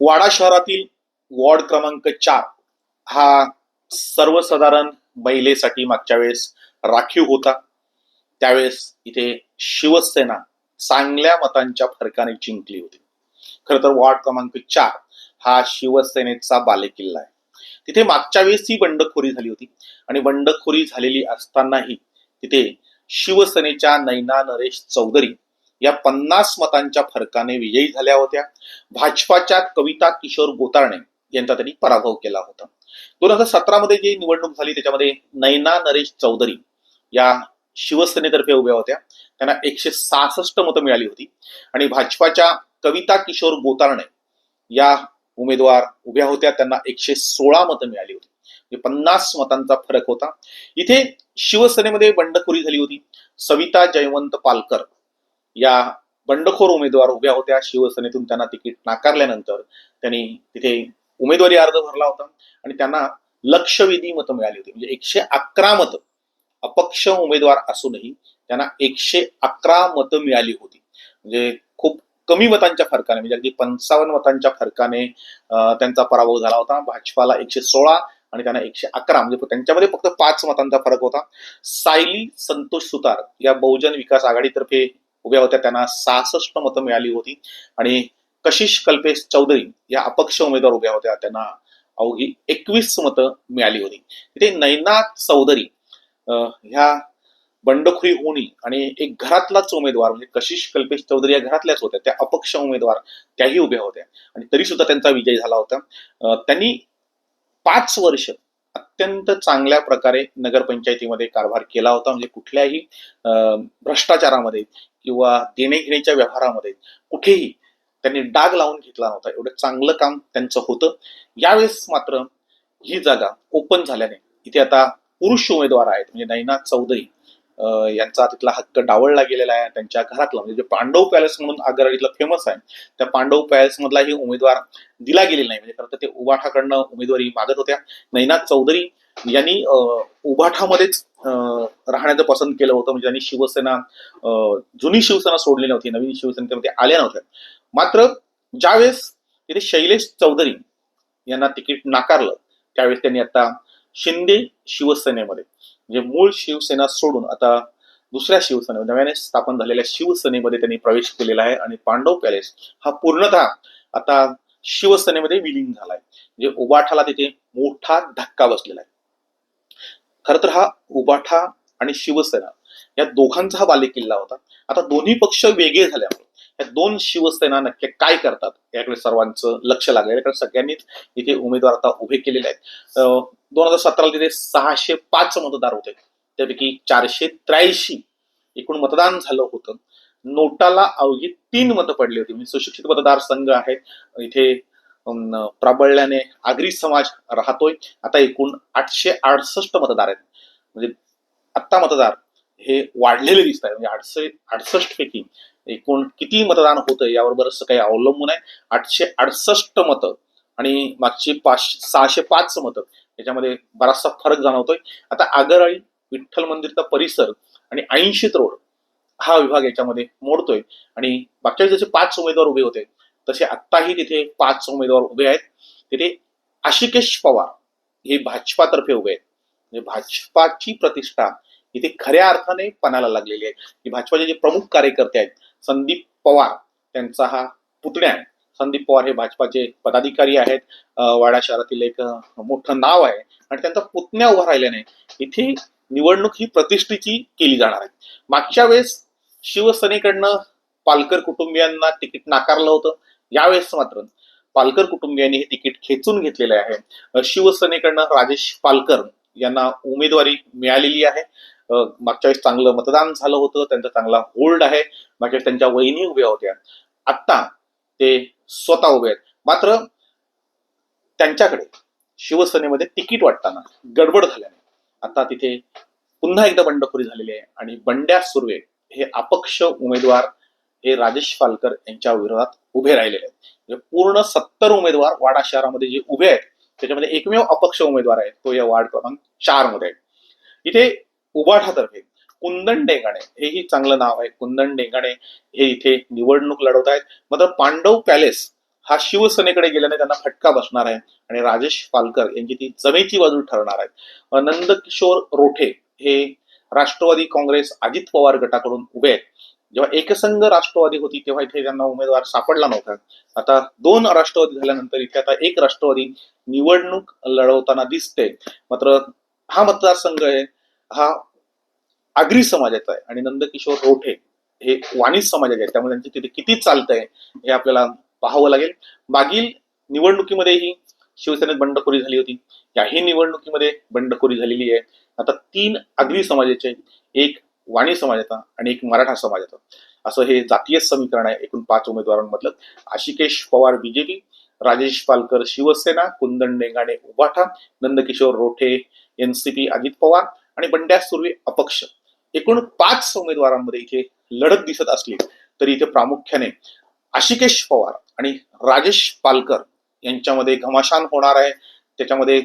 वाडा शहरातील वॉर्ड क्रमांक चार हा सर्वसाधारण महिलेसाठी मागच्या वेळेस राखीव होता. त्यावेळेस इथे शिवसेना चांगल्या मतांच्या फरकाने जिंकली होती. खर तर वॉर्ड क्रमांक चार हा शिवसेनेचा बालेकिल्ला आहे. तिथे मागच्या वेळेस ही बंडखोरी झाली होती आणि बंडखोरी झालेली असतानाही तिथे शिवसेनेच्या नैना नरेश चौधरी या पन्नास मतांच्या फरकाने विजयी झाल्या होत्या. भाजपाच्या कविता किशोर गोतारणे यांचा त्यांनी पराभव केला होता. दोन हजार सतरा मध्ये जी निवडणूक झाली त्याच्यामध्ये नैना नरेश चौधरी या शिवसेनेतर्फे उभ्या होत्या. त्यांना एकशे सहासष्ट मतं मिळाली होती. आणि भाजपाच्या कविता किशोर गोतारणे या उमेदवार उभ्या होत्या. त्यांना एकशे सोळा मतं मिळाली होती. म्हणजे पन्नास मतांचा फरक होता. इथे शिवसेनेमध्ये बंडखोरी झाली होती. सविता जयवंत पालकर या बंडखोर उमेदवार उभ्या होत्या. शिवसेनेतून त्यांना तिकीट नाकारल्यानंतर त्यांनी तिथे उमेदवारी अर्ज भरला होता आणि त्यांना लक्षवेधी मतं मिळाली होती. म्हणजे एकशे अकरा मतं अपक्ष उमेदवार असूनही त्यांना एकशे अकरा मतं मिळाली होती. म्हणजे खूप कमी मतांच्या फरकाने म्हणजे अगदी पंचावन्न मतांच्या फरकाने त्यांचा पराभव झाला होता. भाजपाला एकशे सोळा आणि त्यांना एकशे अकरा. म्हणजे त्यांच्यामध्ये फक्त पाच मतांचा फरक होता. सायली संतोष सुतार या बहुजन विकास आघाडीतर्फे उभ्या होत्या त्यांना सहासष्ट मतं मिळाली होती. आणि कशिश कल्पेश चौधरी या अपक्ष उमेदवार उभ्या होत्या त्यांना अवघी एकवीस मतं मिळाली होती. तिथे नैनाथ चौधरी ह्या बंडखोरी होणी आणि एक घरातलाच उमेदवार म्हणजे कशिश कल्पेश चौधरी या घरातल्याच होत्या त्या अपक्ष उमेदवार त्याही उभ्या होत्या. आणि तरी सुद्धा त्यांचा विजय झाला होता. त्यांनी पाच वर्ष अत्यंत चांगल्या प्रकारे नगरपंचायतीमध्ये कारभार केला होता म्हणजे कुठल्याही अं, भ्रष्टाचारामध्ये किंवा देणेघेणीच्या व्यवहारामध्ये कुठेही त्यांनी डाग लावून घेतला नव्हता. एवढं चांगलं काम त्यांचं होतं. यावेळेस मात्र ही जागा ओपन झाल्याने इथे आता पुरुष उमेदवार आहेत म्हणजे नैना चौधरी यांचा तिथला हक्क डावळला गेलेला आहे. त्यांच्या घरातला म्हणजे जे पांडव पॅलेस म्हणून आगरवाडीतला फेमस आहे त्या पांडव पॅलेस मधलाही उमेदवार दिला गेलेला नाही. म्हणजे खरं तर ते उबाठाकडनं उमेदवारी मागत होत्या. नैना चौधरी यांनी अं, अं, राहण्याचं पसंत केलं होतं. म्हणजे त्यांनी शिवसेना अं, जुनी शिवसेना सोडली नव्हती नवीन शिवसेनेमध्ये आल्या नव्हत्या. मात्र ज्यावेळेस तिथे शैलेश चौधरी यांना तिकीट नाकारलं त्यावेळेस त्यांनी आता शिंदे शिवसेनेमध्ये म्हणजे मूळ शिवसेना सोडून आता दुसऱ्या शिवसेनेमध्ये नव्याने स्थापन झालेल्या शिवसेनेमध्ये त्यांनी प्रवेश केलेला आहे आणि पांडव पॅलेस हा पूर्णतः आता शिवसेनेमध्ये विलीन झालाय. म्हणजे उबाठाला तिथे मोठा धक्का बसलेला आहे. खर तर हा उबाठा आणि शिवसेना या दोघांचा हा बालेकिल्ला होता. आता दोन्ही पक्ष वेगळे झाल्यामुळे या दोन शिवसेना नक्की काय करतात याकडे सर्वांचं लक्ष लागलं. याकडे सगळ्यांनीच इथे उमेदवार आता उभे केलेले आहेत. दोन हजार सतराला तिथे सहाशे पाच मतदार होते. त्यापैकी चारशे त्र्याऐंशी एकूण मतदान झालं होतं. नोटाला अवघी तीन मतं पडली होती. म्हणजे सुशिक्षित मतदारसंघ आहे. इथे प्राबल्याने आगरी समाज राहतोय. आता एकूण आठशे अडसष्ट मतदार आहेत. म्हणजे आत्ता मतदार हे वाढलेले दिसत आहे म्हणजे आठशे अडसष्ट पैकी एकूण किती मतदान होतं यावर बरंचसं काही अवलंबून आहे. आठशे अडसष्ट मतं आणि मागची पाचशे सहाशे पाच मतं याच्यामध्ये बराचसा फरक जाणवतोय. आता आगरळी विठ्ठल मंदिरचा परिसर आणि ऐंशी रोड हा विभाग याच्यामध्ये मोडतोय. आणि मागच्या जसे पाच उमेदवार उभे होते तसे आत्ताही तिथे पाच उमेदवार उभे आहेत. तिथे आशिकेश पवार हे भाजपातर्फे उभे आहेत. म्हणजे भाजपाची प्रतिष्ठा इथे खऱ्या अर्थाने पणाला लागलेली आहे. भाजपाचे जे प्रमुख कार्यकर्ते आहेत संदीप पवार त्यांचा हा पुतण्या आहे. संदीप पवार हे भाजपाचे पदाधिकारी आहेत. वाडा शहरातील एक मोठं नाव आहे. आणि त्यांचा पुतण्या उभा राहिल्याने इथे निवडणूक ही प्रतिष्ठेची केली जाणार आहे. मागच्या वेळेस शिवसेनेकडनं पालकर कुटुंबियांना तिकीट नाकारलं होतं. यावेळेस मात्र पालकर कुटुंबियांनी हे तिकीट खेचून घेतलेले आहे. शिवसेनेकडनं राजेश पालकर यांना उमेदवारी मिळालेली आहे. मागच्या वेळेस चांगलं मतदान झालं होतं. त्यांचा चांगला होल्ड आहे. मागच्या वेळेस त्यांच्या वहिनी उभ्या होत्या. आत्ता ते स्वतः उभे आहेत. मात्र त्यांच्याकडे शिवसेनेमध्ये तिकीट वाटताना गडबड झाल्याने आता तिथे पुन्हा एकदा बंडखोरी झालेली आहे. आणि बंड्या सुर्वे हे अपक्ष उमेदवार हे राजेश फालकर यांच्या विरोधात उभे राहिलेले आहेत. म्हणजे पूर्ण सत्तर उमेदवार वाडा शहरामध्ये जे उभे आहेत त्याच्यामध्ये एकमेव अपक्ष उमेदवार आहे तो या वार्ड क्रमांक चारमध्ये आहे. इथे उबाठातर्फे कुंदन डेंगाणे हेही चांगलं नाव आहे. कुंदन डेंगाणे हे इथे निवडणूक लढवत आहेत. मात्र पांडव पॅलेस हा शिवसेनेकडे गेल्याने त्यांना फटका बसणार आहे आणि राजेश पालकर यांची ती जमेची बाजू ठरणार आहे नंदकिशोर रोठे हे राष्ट्रवादी काँग्रेस अजित पवार गटाकडून उभे आहेत. जेव्हा एकसंघ राष्ट्रवादी होती तेव्हा इथे त्यांना उमेदवार सापडला नव्हता. आता दोन राष्ट्रवादी झाल्यानंतर इथे आता एक राष्ट्रवादी निवडणूक लढवताना दिसते. मात्र हा मतदारसंघ आहे हा आगरी समाजाचा आहे आणि नंदकिशोर रोठे हे वाणिज समाजाचे आहेत. त्यामुळे त्यांचे तिथे किती चालतंय हे आपल्याला पाहावं लागेल. मागील निवडणुकीमध्येही शिवसेनेत बंडखोरी झाली होती. याही निवडणुकीमध्ये बंडखोरी झालेली आहे. आता तीन आगरी समाजाचे एक वाणी समाजाचा आणि एक मराठा समाजाचा असं हे जातीय समीकरण आहे एकूण पाच उमेदवारांमधलं. आशिकेश पवार बीजेपी राजेश पालकर शिवसेना कुंदन डेंगाणे उभाठा नंदकिशोर रोठे एनसीपी अजित पवार आणि बंड्या सुर्वे अपक्ष. एकूण पाच उमेदवारांमध्ये इथे लढत दिसत असली तरी इथे प्रामुख्याने आशिकेश पवार आणि राजेश पालकर यांच्यामध्ये घमाशान होणार आहे. त्याच्यामध्ये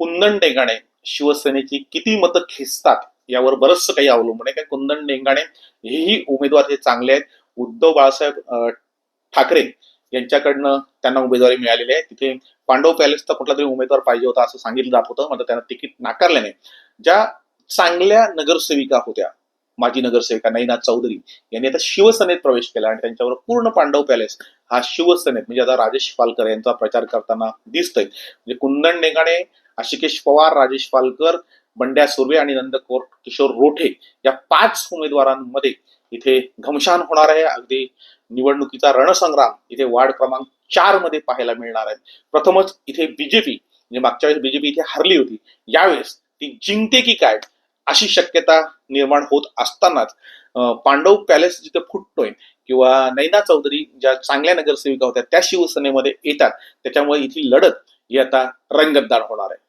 कुंदन डेंगाणे शिवसेनेची किती मतं खेचतात यावर बरंचसं काही अवलंबून आहे. कारण कुंदन डेंगाणे हेही उमेदवार हे चांगले आहेत. उद्धव बाळासाहेब ठाकरे यांच्याकडनं त्यांना उमेदवारी मिळालेली आहे. तिथे पांडव पॅलेसचा कुठला तरी उमेदवार पाहिजे होता असं सांगितलं जात होतं. मात्र त्यांना तिकीट नाकारल्याने ज्या चांगल्या नगरसेविका होत्या माजी नगरसेविका नैना चौधरी यांनी आता शिवसेनेत प्रवेश केला आणि त्यांच्यावर पूर्ण पांडव पॅलेस हा शिवसेनेत म्हणजे आता राजेश पालकर यांचा प्रचार करताना दिसतोय. म्हणजे कुंदन डेंगाणे आशिकेश पवार राजेश पालकर बंड्या सुर्वे आणि नंदकोर किशोर रोठे या पाच उमेदवारांमध्ये इथे घमशान होणार आहे. अगदी निवडणुकीचा रणसंग्राम इथे वार्ड क्रमांक चारमध्ये पाहायला मिळणार आहे. प्रथमच इथे बीजेपी म्हणजे मागच्या वेळेस बीजेपी इथे हरली होती. यावेळेस ती जिंकते की काय अशी शक्यता निर्माण होत असतानाच पांडव पॅलेस जिथे फुटतोय किंवा नैना चौधरी ज्या चांगल्या नगरसेविका होत्या त्या शिवसेनेमध्ये येतात. त्याच्यामुळे इथली लढत ही आता रंगतदार होणार आहे.